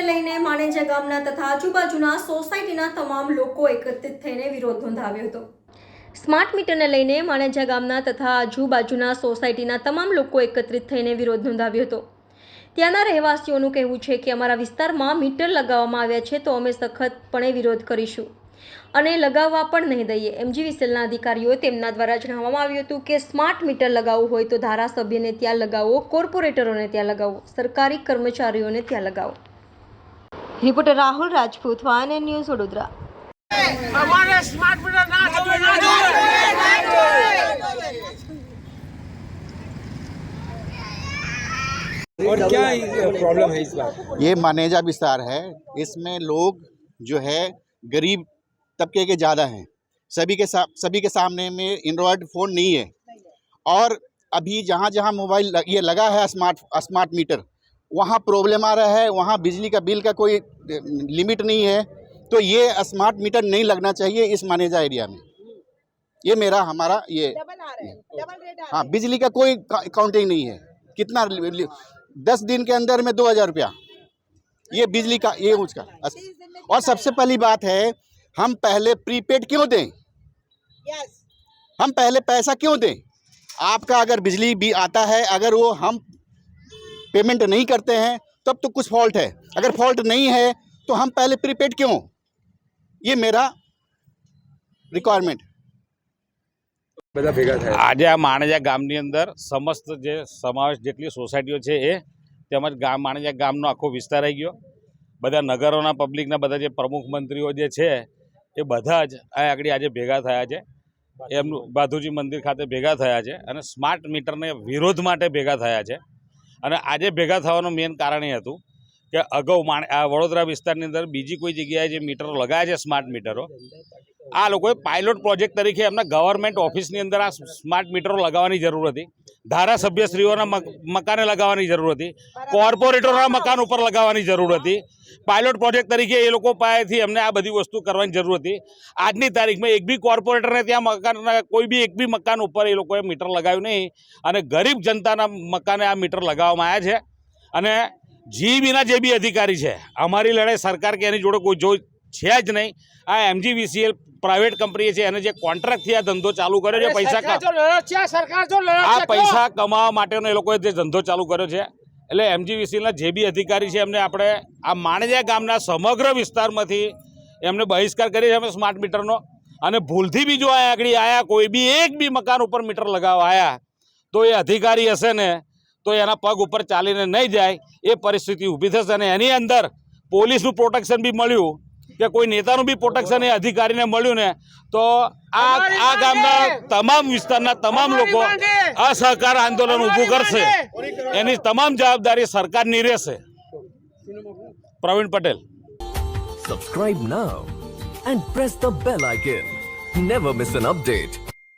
મીટરને લઈને માણેજા ગામના તથા આજુબાજુના સોસાયટીના તમામ લોકો એકત્રિત થઈને વિરોધ નોંધાવ્યો હતો. સ્માર્ટ મીટરને લઈને માણેજા ગામના તથા આજુબાજુના સોસાયટીના તમામ લોકો એકત્રિત થઈને વિરોધ નોંધાવ્યો હતો. ત્યાંના રહેવાસીઓનું કહેવું છે કે અમારા વિસ્તારમાં મીટર લગાવવામાં આવ્યા છે તો અમે સખતપણે વિરોધ કરીશું. અને લગાવવા પણ નહીં દઈએ. એમજી વિસેલના અધિકારીઓ તેમના દ્વારા જણાવવામાં આવ્યું હતું કે સ્માર્ટ મીટર લગાવવું હોય તો ધારાસભ્યને ત્યાં લગાવો, કોર્પોરેટરોને ત્યાં લગાવો, સરકારી કર્મચારીઓને ત્યાં લગાવો. reporter Rahul Rajput one news Vadodara અમારે સ્માર્ટ મીટર ના જોવે ના જોવે और क्या प्रॉब्लम है इस बार ये मानेजा विस्तार है इसमें लोग जो है गरीब तबके के ज़्यादा हैं सभी के सा, सभी के सामने में एंड्रॉयड फ़ोन नहीं है और अभी जहाँ जहाँ मोबाइल ल- ये लगा है स्मार्ट स्मार्ट मीटर वहाँ प्रॉब्लम आ रहा है वहाँ बिजली का बिल का कोई लिमिट नहीं है तो ये स्मार्ट मीटर नहीं लगना चाहिए इस मानेजा एरिया में। ये मेरा हमारा ये। हाँ बिजली का कोई काउंटिंग नहीं है। कितना दस दिन के अंदर में दो हज़ार रुपया। ये बिजली का ये उसका और सबसे पहली बात है हम पहले प्रीपेड क्यों दें? हम पहले पैसा क्यों दें? आपका अगर बिजली भी आता है अगर वो हम पेमेंट नहीं करते हैं तब तो कुछ फॉल्ट है अगर फॉल्ट नहीं है तो हम पहले प्रीपेड क्यों ये मेरा रिक्वायरमेंट બધા ભેગા થયા આજે આ માણેજા ગામની અંદર સમસ્ત જે સમાવેશ જેટલી સોસાયટીઓ છે એ તેમજ ગામ માણેજા ગામનો આખો વિસ્તાર આવી ગયો બધા નગરોના પબ્લિકના બધા જે પ્રમુખ મંત્રીઓ જે છે એ બધા જ આ આગળ આજે ભેગા થયા છે એમનું બાધુજી મંદિર ખાતે ભેગા થયા છે અને સ્માર્ટ મીટરને વિરોધ માટે ભેગા થયા છે અને આજે ભેગા થવાનું મેઇન કારણ એ હતું કે અગાઉ માણ આ વડોદરા વિસ્તારની અંદર બીજી કોઈ જગ્યાએ જે મીટરો લગાયા છે સ્માર્ટ મીટરો આ લોકોએ પાયલોટ પ્રોજેક્ટ તરીકે એમના ગવર્મેન્ટ ઓફિસની અંદર આ સ્માર્ટ મીટરો લગાવવાની જરૂર હતી. ધારાસભ્યશ્રીઓના મક- મકાને લગાવવાની જરૂર હતી. કોર્પોરેટરોના મકાન ઉપર લગાવવાની જરૂર હતી. પાયલોટ પ્રોજેક્ટ તરીકે એ લોકો પાસેથી અમને આ બધી વસ્તુ કરવાની જરૂર હતી. આજની તારીખમાં એક બી કોર્પોરેટરને ત્યાં મકાનના કોઈ બી એક બી મકાન ઉપર એ લોકોએ મીટર લગાવ્યું નહીં. અને ગરીબ જનતાના મકાને આ મીટર લગાવવામાં આવ્યા છે. અને જીબીના જે બી અધિકારી છે અમારી લડાઈ સરકાર કે એની જોડે કોઈ જો છે જ નહીં. આ એમજીવીસીએલ પ્રાઇવેટ કંપની છે એને જે કોન્ટ્રાક્ટથી આ ધંધો ચાલુ કર્યો છે પૈસા આ પૈસા કમાવા માટેનો એ લોકોએ જે ધંધો ચાલુ કર્યો છે. એટલે એમજીવીસીના જે બી અધિકારી છે, એમને આપણે આ માણેજા ગામના સમગ્ર વિસ્તારમાંથી એમને બહિષ્કાર કરી છે અમે સ્માર્ટ મીટરનો. અને ભૂલથી બી જો આ આગળ આયા, કોઈ બી એક બી મકાન ઉપર મીટર લગાવવા આવ્યા તો એ અધિકારી હશે ને, તો એના પગ ઉપર ચાલીને નહીં જાય, એ પરિસ્થિતિ ઊભી થશે અને એની અંદર પોલીસનું પ્રોટેક્શન બી મળ્યું. કે કોઈ નેતાનું બી પ્રોટેક્શન એ અધિકારીને મળ્યું ને તો આ આ ગામના તમામ વિસ્તારના તમામ લોકો અસહકાર આંદોલન ઊભું કરશે. એની તમામ જવાબદારી સરકારની રહેશે. Pravin Patel. Subscribe now and press the bell icon never miss an update.